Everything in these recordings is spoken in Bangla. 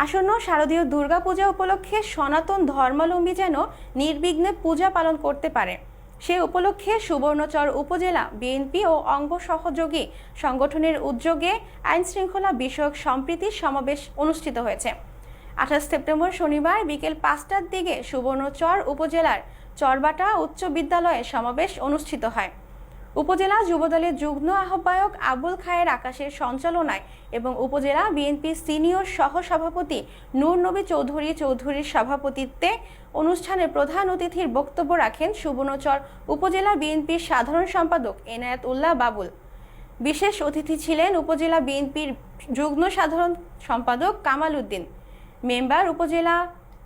আসন্ন শারদীয় দুর্গাপূজা উপলক্ষে সনাতন ধর্মাবলম্বী যেন নির্বিঘ্নে পূজা পালন করতে পারে। সে উপলক্ষে সুবর্ণচর উপজেলা, বিএনপি ও অঙ্গ সহযোগী সংগঠনের উদ্যোগে আইন শৃঙ্খলা বিষয়ক সম্প্রীতি সমাবেশ অনুষ্ঠিত হয়েছে। আঠাশ সেপ্টেম্বর শনিবার বিকেল পাঁচটার দিকে সুবর্ণচর উপজেলার চরবাটা উচ্চ বিদ্যালয়ে সমাবেশ অনুষ্ঠিত হয়। উপজেলা যুবদলের যুগ্ম আহ্বায়ক আবুল খায়ের আকাশের সঞ্চালনায় এবং উপজেলা বিএনপি সিনিয়র সহ সভাপতি নূর নবী চৌধুরী চৌধুরীর সভাপতিত্বে অনুষ্ঠানে প্রধান অতিথির বক্তব্য রাখেন সুবর্ণচর উপজেলা বিএনপির সাধারণ সম্পাদক এনায়েত উল্লাহ বাবুল। বিশেষ অতিথি ছিলেন উপজেলা বিএনপির যুগ্ম সাধারণ সম্পাদক কামাল উদ্দিন, মেম্বার উপজেলা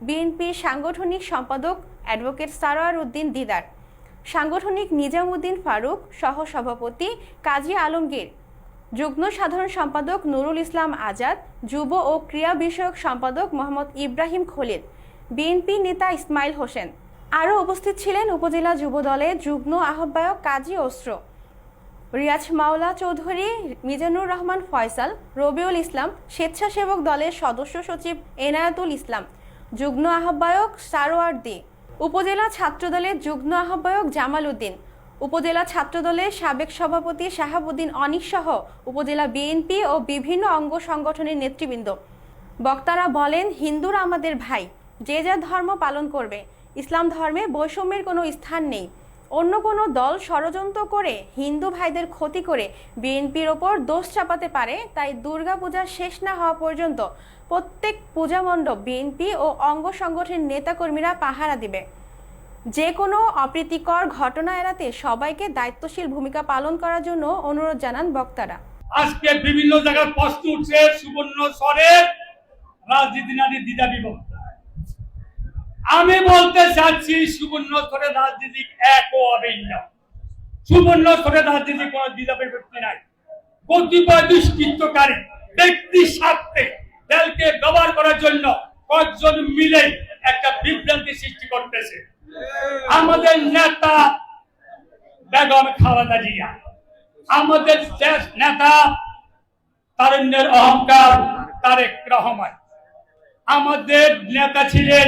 বিএনপির সাংগঠনিক সম্পাদক অ্যাডভোকেট সারোয়ার উদ্দিন দিদার সাংগঠনিক নিজামুদ্দিন ফারুক সহ সভাপতি কাজী আলমগীর। যুগ্ম সাধারণ সম্পাদক নুরুল ইসলাম আজাদ, যুব ও ক্রীড়া বিষয়ক সম্পাদক মোহাম্মদ ইব্রাহিম খলিল, বিএনপি নেতা ইসমাইল হোসেন। আরও উপস্থিত ছিলেন উপজেলা যুবদলের যুগ্ম আহ্বায়ক কাজী অস্ত্র। রিয়াজ মাওলা চৌধুরী, মিজানুর রহমান ফয়সাল, রবিউল ইসলাম, স্বেচ্ছাসেবক দলের সদস্য সচিব এনায়েতুল ইসলাম, যুগ্ম আহ্বায়ক সারোয়ার দি উপজেলা ছাত্রদলের যুগ্ম আহ্বায়ক জামাল উদ্দিন, উপজেলা ছাত্রদলের সাবেক সভাপতি শাহাবুদ্দিন অনিক সহ উপজেলা বিএনপি ও বিভিন্ন অঙ্গ সংগঠনের নেতৃবৃন্দ। বক্তারা বলেন, হিন্দুরা আমাদের ভাই, যে যা ধর্ম পালন করবে। ইসলাম ধর্মে বৈষম্যের কোনো স্থান নেই। অন্য কোনো দল ষড়যন্ত্র করে হিন্দু ভাইদের ক্ষতি করে বিএনপির ওপর দোষ চাপাতে পারে, তাই দুর্গাপূজা শেষ না হওয়া পর্যন্ত প্রত্যেক পূজা মণ্ডপ বিএনপি ও অঙ্গ সংগঠনের নেতাকর্মীরা পাহারা দিবে। যে কোনো অপ্রীতিকর ঘটনা এড়াতে সবাইকে দায়িত্বশীল ভূমিকা পালন করার জন্য অনুরোধ জানান বক্তারা। আজকে বিভিন্ন জায়গায় প্রশ্ন উঠছে সুবর্ণ স্বরের রাজনীতি নারী দ্বিধা বিভক্ত আমি বলতে চাচ্ছি সুবর্ণ স্বরের রাজনীতি এক ও অভিন্ন। সুবর্ণ স্বরের রাজনীতি কোনো দ্বিধা বিভক্তি নাই। কতিপয় দুষ্কৃতকারী ব্যক্তির স্বার্থে দলকে ব্যবহার করার জন্য কয়েকজন মিলে একটা বিভ্রান্তি সৃষ্টি করতেছে। আমাদের নেতা বেগম খালেদা জিয়া, আমাদের নেতা তারুণ্যের অহংকার তারেক রহমান। আমাদের নেতা ছিলেন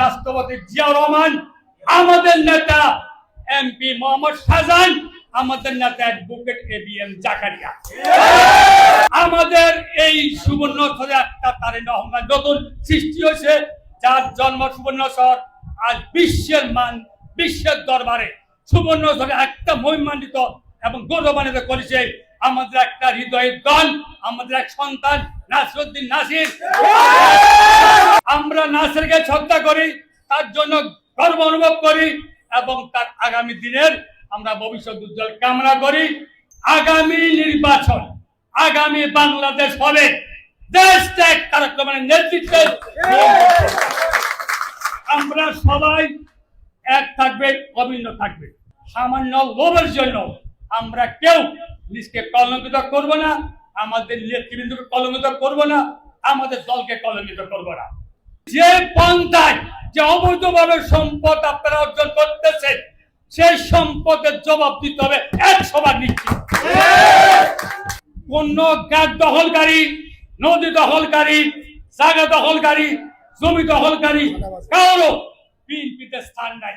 রাষ্ট্রপতি জিয়াউর রহমান, আমাদের নেতা এমপি মোহাম্মদ শাহজাহান, আমাদের নেতা advocate A B M Zakaria. আমাদের এই সুবর্ণ স্বরে একটা তারিণ অহংকার নতুন সৃষ্টি হয়েছে, যার জন্ম সুবর্ণ স্বর আজ বিশ্বের মান, বিশ্বের দরবারে সুবর্ণ স্বরে একটা মহিমান্বিত এবং গৌরবান্বিত করেছে আমাদের একটা হৃদয়ের দল, আমাদের এক সন্তান, নাসিরুদ্দিন নাসির। আমরা নাসিরকে শ্রদ্ধা করি, তার জন্য গর্ব অনুভব করি এবং তার আগামী দিনের আমরা ভবিষ্যৎ উজ্জ্বল কামনা করি। আগামী নির্বাচন, আগামী বাংলাদেশ হবে। দেশ ত্যাগ কার্যক্রমের নেতৃত্বে। আমরা সবাই এক থাকবে, অভিন্ন থাকবে। সামান্য লোভের জন্য আমরা কেউ নিজকে কলঙ্কিত করব না, আমাদের নেতৃবৃন্দকে কলঙ্কিত করব না, আমাদের দলকে কলঙ্কিত করব না। যে পন্থায় যে অবৈধভাবে সম্পদ আপনারা অর্জন করতেছেন, সেই সম্পদের জবাব দিতে হবে এক সবার নিশ্চিত। কোন গাছ দখলকারী নদী দখলকারী জায়গা দখলকারী জমি দখলকারী কারও বিএনপিতে স্থান নাই।